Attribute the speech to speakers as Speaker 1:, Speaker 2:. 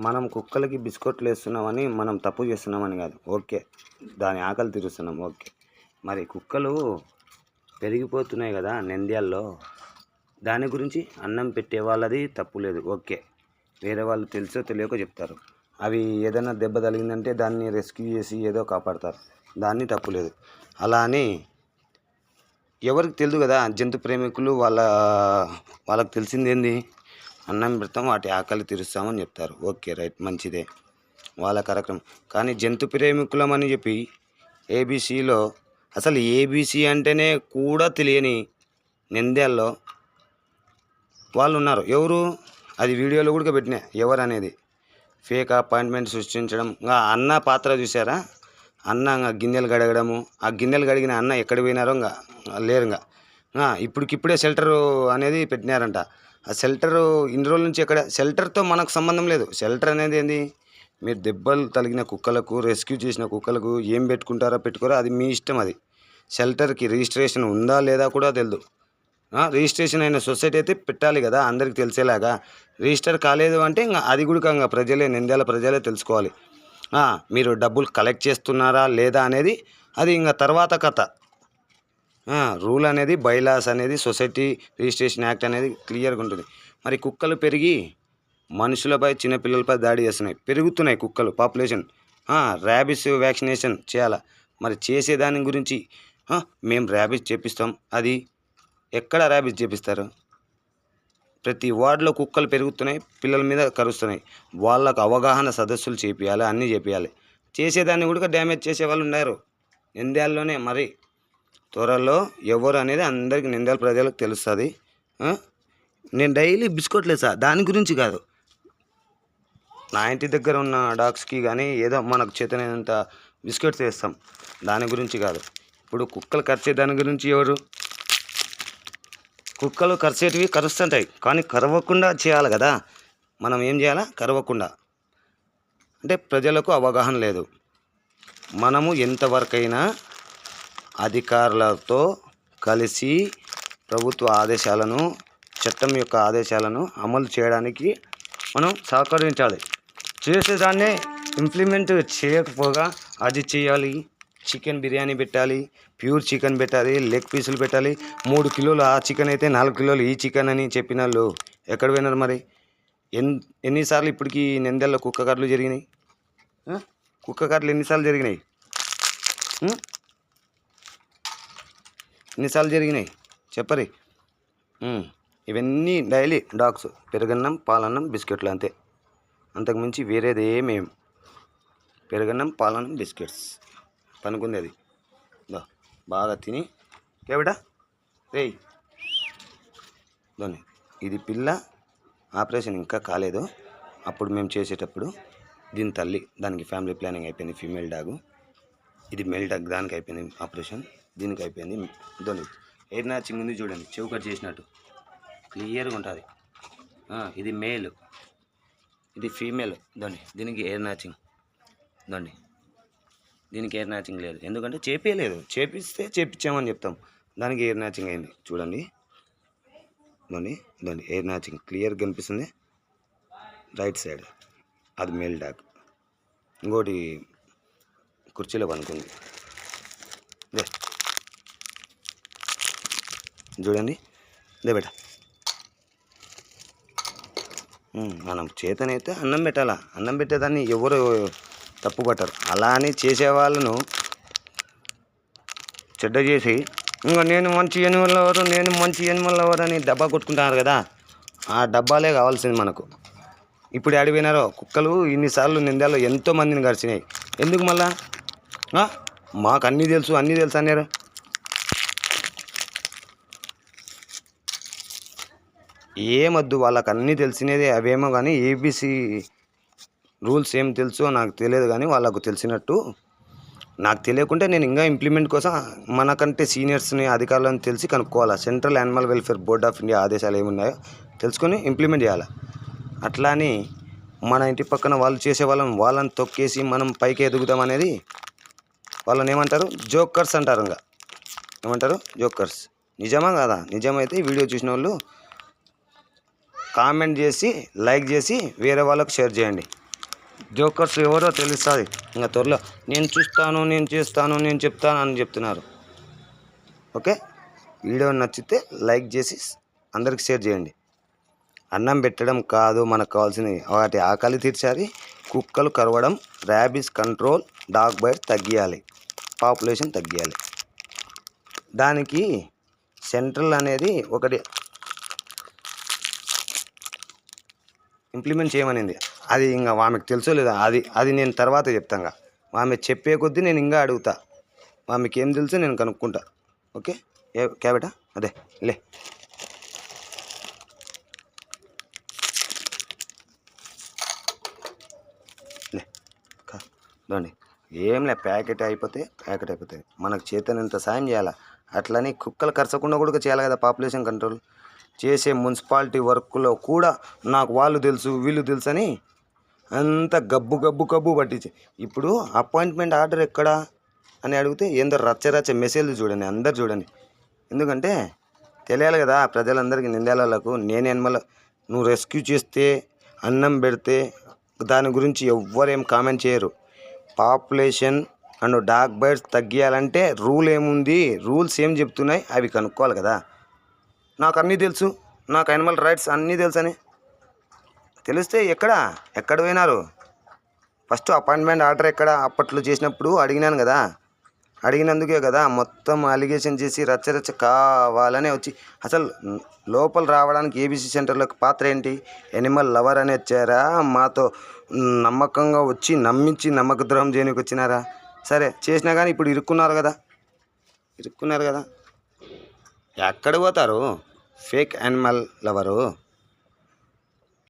Speaker 1: మనం కుక్కలకి బిస్కెట్లు వేస్తున్నామని మనం తప్పు చేస్తున్నామని కాదు. ఓకే. దాని ఆకలి తీరుస్తున్నాం. ఓకే. మరి కుక్కలు పెరిగిపోతున్నాయి కదా నంద్యాల్లో. దాని గురించి అన్నం పెట్టే వాళ్ళది తప్పు లేదు. ఓకే. వేరే వాళ్ళు తెలుసో తెలియకో చెప్తారు. అవి ఏదైనా దెబ్బ తగిలిందంటే దాన్ని రెస్క్యూ చేసి ఏదో కాపాడతారు. దాన్ని తప్పు లేదు. అలా అని ఎవరికి తెలియదు కదా జంతు ప్రేమికులు వాళ్ళ వాళ్ళకి తెలిసిందేంది? అన్నం పెడతాం వాటి ఆకలి తీరుస్తామని చెప్తారు. ఓకే రైట్ మంచిదే. వాళ్ళ కార్యక్రమం. కానీ జంతు ప్రేమికులం అని చెప్పి ఏబీసీలో అసలు ఏబీసీ అంటేనే కూడా తెలియని నింద్యాల్లో వాళ్ళు ఉన్నారు. ఎవరు? అది వీడియోలో కూడా పెట్టినా ఎవరు అనేది ఫేక్ అపాయింట్మెంట్ సృష్టించడం. ఇంకా అన్న పాత్ర చూసారా అన్న ఇంకా గిన్నెలు గడగడము ఆ గిన్నెలు గడిగిన అన్న ఎక్కడ పోయినారో ఇంకా లేరు ఇంకా ఇప్పటికిప్పుడే షెల్టర్ అనేది పెట్టినారంట. ఆ షెల్టర్ ఇన్ని రోజుల నుంచి ఎక్కడ షెల్టర్తో మనకు సంబంధం లేదు. షెల్టర్ అనేది ఏంది? మీరు దెబ్బలు తగిలిన కుక్కలకు రెస్క్యూ చేసిన కుక్కలకు ఏం పెట్టుకుంటారో పెట్టుకోరా? అది మీ ఇష్టం అది. షెల్టర్కి రిజిస్ట్రేషన్ ఉందా లేదా కూడా తెలియదు రిజిస్ట్రేషన్ అయిన సొసైటీ అయితే పెట్టాలి కదా అందరికి తెలిసేలాగా. రిజిస్టర్ కాలేదు అంటే ఇంకా అది కూడా ఇంకా ప్రజలే నింద్యాల ప్రజలే తెలుసుకోవాలి. మీరు డబ్బులు కలెక్ట్ చేస్తున్నారా లేదా అనేది అది ఇంకా తర్వాత కథ. రూల్ అనేది బైలాస్ అనేది సొసైటీ రిజిస్ట్రేషన్ యాక్ట్ అనేది క్లియర్గా ఉంటుంది. మరి కుక్కలు పెరిగి మనుషులపై చిన్నపిల్లలపై దాడి చేస్తున్నాయి. పెరుగుతున్నాయి కుక్కలు పాపులేషన్. ర్యాబిస్ వ్యాక్సినేషన్ చేయాలా? మరి చేసేదాని గురించి మేము ర్యాబిస్ చేపిస్తాం. అది ఎక్కడ ర్యాబిస్ చేపిస్తారు? ప్రతి వార్డులో కుక్కలు పెరుగుతున్నాయి పిల్లల మీద కరుస్తున్నాయి. వాళ్ళకు అవగాహన సదస్సులు చేపియాలి అన్నీ చేపియాలి. చేసేదాన్ని కూడా డ్యామేజ్ చేసే వాళ్ళు ఉన్నారు. నింద్యాల్లోనే మరి త్వరలో ఎవరు అనేది అందరికి నిందల ప్రజలకు తెలుస్తుంది. నేను డైలీ బిస్కెట్లు వేసా దాని గురించి కాదు. నా ఇంటి దగ్గర ఉన్న డాగ్స్కి కానీ ఏదో మనకు చేతనైనంత బిస్కెట్స్ వేస్తాం. దాని గురించి కాదు. ఇప్పుడు కుక్కలు కరిచే దాని గురించి ఎవరు? కుక్కలు కరిచేటివి కరుస్తుంటాయి. కానీ కరవకుండా చేయాలి కదా. మనం ఏం చేయాలా? కరవకుండా. అంటే ప్రజలకు అవగాహన లేదు. మనము ఎంతవరకైనా అధికారులతో కలిసి ప్రభుత్వ ఆదేశాలను చట్టం యొక్క ఆదేశాలను అమలు చేయడానికి మనం సహకరించాలి. చేసేదాన్నే ఇంప్లిమెంట్ చేయకపోగా అది చేయాలి. చికెన్ బిర్యానీ పెట్టాలి ప్యూర్ చికెన్ పెట్టాలి లెగ్ పీసులు పెట్టాలి. మూడు కిలోలు ఆ చికెన్ అయితే నాలుగు కిలోలు ఈ చికెన్ అని చెప్పిన వాళ్ళు ఎక్కడ పోయినారు మరి? ఎన్ ఎన్నిసార్లు ఇప్పటికి నెందెల్లో కుక్క కర్రలు జరిగినాయి? కుక్క కర్రలు ఎన్నిసార్లు జరిగినాయి? ఎన్నిసార్లు జరిగినాయి? చెప్పరి. ఇవన్నీ డైలీ డాగ్స్ పెరుగన్నం పాలన్నం బిస్కెట్లు అంతే. అంతకుమించి వేరేది ఏమేం పెరుగన్నం పాలన్నం బిస్కెట్స్. పనుకుంది అది. బాగా తిని. కేబిటా రేయ్. దాన్ని ఇది పిల్ల ఆపరేషన్ ఇంకా కాలేదు. అప్పుడు మేము చేసేటప్పుడు దీని తల్లి దానికి ఫ్యామిలీ ప్లానింగ్ అయిపోయింది ఫీమేల్ డాగు. ఇది మేల్ డాగ్ దానికి అయిపోయింది ఆపరేషన్. దీనికి అయిపోయింది. దాని ఎయిర్ మ్యాచింగ్ ఉంది చూడండి. చెవు కట్ చేసినట్టు. క్లియర్గా ఉంటుంది. ఇది మేల్. ఇది ఫీమేల్ దాన్ని దీనికి ఎయిర్ మ్యాచింగ్ దొండి దీనికి ఎయిర్ మ్యాచింగ్ లేదు. ఎందుకంటే చేపించలేదు చేపిస్తే చేపించామని చెప్తాం. దానికి ఎయిర్ మ్యాచింగ్ అయింది. చూడండి. దాన్ని దాన్ని ఎయిర్ మ్యాచింగ్. క్లియర్గా కనిపిస్తుంది. Right side. అది మేల్ డాగ్. ఇంకోటి కుర్చీలో పనుకుంది దే. చూడండి. అదే బేట. మనం చేతనైతే అన్నం పెట్టాలా? అన్నం పెట్టేదాన్ని ఎవరు తప్పు పట్టరు అలా అని చేసే వాళ్ళను చెడ్డ చేసి ఇంకా నేను మంచి ఎనిమల్ ఎవరు నేను మంచి ఎనిమల్ ఎవరు అని డబ్బా కొట్టుకుంటున్నారు కదా. ఆ డబ్బాలే కావాల్సింది మనకు. ఇప్పుడు ఆడిపోయినారో కుక్కలు ఇన్నిసార్లు నిందాలో ఎంతో మందిని గడిచినాయి ఎందుకు మళ్ళా? మాకు అన్నీ తెలుసు అన్నీ తెలుసు అన్నారు. ఏమొద్దు వాళ్ళకి అన్నీ తెలిసినదే అవేమో కానీ ఏబీసీ రూల్స్ ఏం తెలుసో నాకు తెలియదు కానీ వాళ్ళకు తెలిసినట్టు. నాకు తెలియకుంటే నేను ఇంకా ఇంప్లిమెంట్ కోసం మనకంటే సీనియర్స్ని అధికారులను తెలిసి కనుక్కోవాలి. Central animal welfare board of India ఆదేశాలు ఏమున్నాయో తెలుసుకొని ఇంప్లిమెంట్ చేయాలి. అట్లా అని మన ఇంటి పక్కన వాళ్ళు చేసే వాళ్ళని వాళ్ళని తొక్కేసి మనం పైకి ఎదుగుతాం అనేది వాళ్ళని ఏమంటారు? జోకర్స్ అంటారు ఇంకా. ఏమంటారు? జోకర్స్. నిజమా కాదా? నిజమైతే ఈ వీడియో చూసిన వాళ్ళు కామెంట్ చేసి లైక్ చేసి వేరే వాళ్ళకు షేర్ చేయండి. జోకర్స్ ఎవరో తెలుస్తుంది. ఇంకా త్వరలో నేను చూస్తాను నేను చేస్తాను నేను చెప్తాను అని చెప్తున్నారు. ఓకే? వీడియో నచ్చితే లైక్ చేసి అందరికి షేర్ చేయండి. అన్నం పెట్టడం కాదు మనకు కావాల్సినవి వాటి ఆకలి తీర్చాలి. కుక్కలు కరవడం ర్యాబీస్ కంట్రోల్ డాగ్ బైట్ తగ్గియాలి. పాపులేషన్ తగ్గియాలి. దానికి సెంట్రల్ అనేది ఒకటి ఇంప్లిమెంట్ చేయమనింది. అది ఇంకా ఆమెకు తెలుసో లేదా అది అది నేను తర్వాత చెప్తాను ఆమె చెప్పే కొద్దీ నేను ఇంకా అడుగుతా. ఆమెకి ఏం తెలుసో నేను కనుక్కుంటా. ఓకే? ఏ క్యాబేటా? అదే లే. లే ఏం లే ప్యాకెట్ అయిపోతే ప్యాకెట్ అయిపోతుంది మనకు చేతనంత సాయం చేయాలా? అట్లని కుక్కలు కరచకుండా కూడా చేయాలి కదా పాపులేషన్ కంట్రోల్ చేసే మున్సిపాలిటీ వర్క్లో కూడా నాకు వాళ్ళు తెలుసు వీళ్ళు తెలుసు అని అంత గబ్బు గబ్బు గబ్బు పట్టించి. ఇప్పుడు అపాయింట్మెంట్ ఆర్డర్ ఎక్కడా అని అడిగితే ఏందో రచ్చ రచ్చ మెసేజ్లు చూడండి అందరు చూడండి. ఎందుకంటే తెలియాలి కదా ప్రజలందరికీ నిందాలకు నేను ఎనమల నువ్వు రెస్క్యూ చేస్తే అన్నం పెడితే దాని గురించి ఎవ్వరేం కామెంట్ చేయరు. పాపులేషన్ అండ్ డాగ్ బర్డ్స్ తగ్గియాలంటే రూల్ ఏముంది రూల్స్ ఏం చెప్తున్నాయి అవి కనుక్కోవాలి కదా. నాకు అన్నీ తెలుసు. నాకు అనిమల్ రైట్స్ అన్నీ తెలుసని. తెలిస్తే ఎక్కడ? ఎక్కడ పోయినారు? ఫస్ట్ అపాయింట్మెంట్ ఆర్డర్ ఎక్కడ? అప్పట్లో చేసినప్పుడు అడిగినాను కదా. అడిగినందుకే కదా మొత్తం అలిగేషన్ చేసి రచ్చరచ్చ కావాలనే వచ్చి. అసలు లోపల రావడానికి ఏబీసీ సెంటర్లోకి పాత్ర ఏంటి? ఎనిమల్ లవర్ అని వచ్చారా? మాతో నమ్మకంగా వచ్చి నమ్మించి నమ్మక ద్రోహం చేయడానికి వచ్చినారా? సరే చేసినా కానీ ఇప్పుడు ఇరుక్కున్నారు కదా. ఇరుక్కున్నారు కదా. ఎక్కడ పోతారు? Fake animal lover.